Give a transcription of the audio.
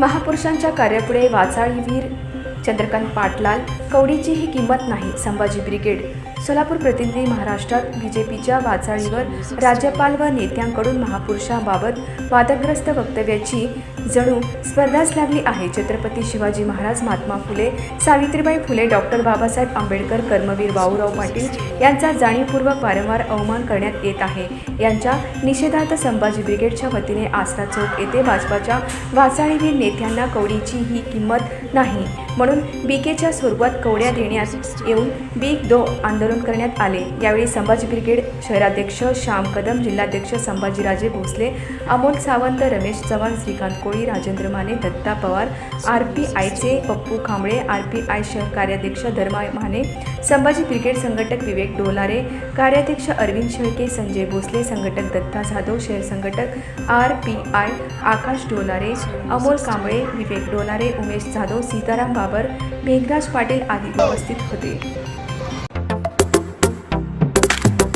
महापुरुषांच्या कार्यापुढे वाचाळीवीर चंद्रकांत पाटलाल कवडीची ही किंमत नाही संभाजी ब्रिगेड. सोलापूर प्रतिनिधी महाराष्ट्रात बीजेपीच्या वाचाळीवर राज्यपाल व नेत्यांकडून महापुरुषांबाबत वादग्रस्त वक्तव्याची जणू स्पर्धाच लागली आहे. छत्रपती शिवाजी महाराज महात्मा फुले सावित्रीबाई फुले डॉक्टर बाबासाहेब आंबेडकर कर्मवीर बाऊराव पाटील यांचा जाणीवपूर्वक वारंवार अवमान करण्यात येत आहे. यांच्या निषेधार्थ संभाजी ब्रिगेडच्या वतीने आसरा चौक येथे भाजपाच्या वाचाळीवीर नेत्यांना कवडीची ही किंमत नाही. म्हणून बीकेच्या स्वरूपात कवड्या देण्यास येऊन बीक दो आंदोलन करण्यात आले. यावेळी संभाजी ब्रिगेड शहराध्यक्ष श्याम कदम जिल्हाध्यक्ष संभाजीराजे भोसले अमोल सावंत रमेश चव्हाण श्रीकांत कोळी राजेंद्र माने दत्ता पवार आर पी आयचे Pappu Kamble R P I शहर कार्याध्यक्ष धर्मा माने संभाजी ब्रिगेड संघटक विवेक डोलारे कार्याध्यक्ष अरविंद शेळके संजय भोसले संघटक दत्ता जाधव शहर संघटक R P I Akash Dolare Amol Kamble Vivek Dolare Umesh Jadhav Sitaram Babar Meghraj Patil आदी उपस्थित होते.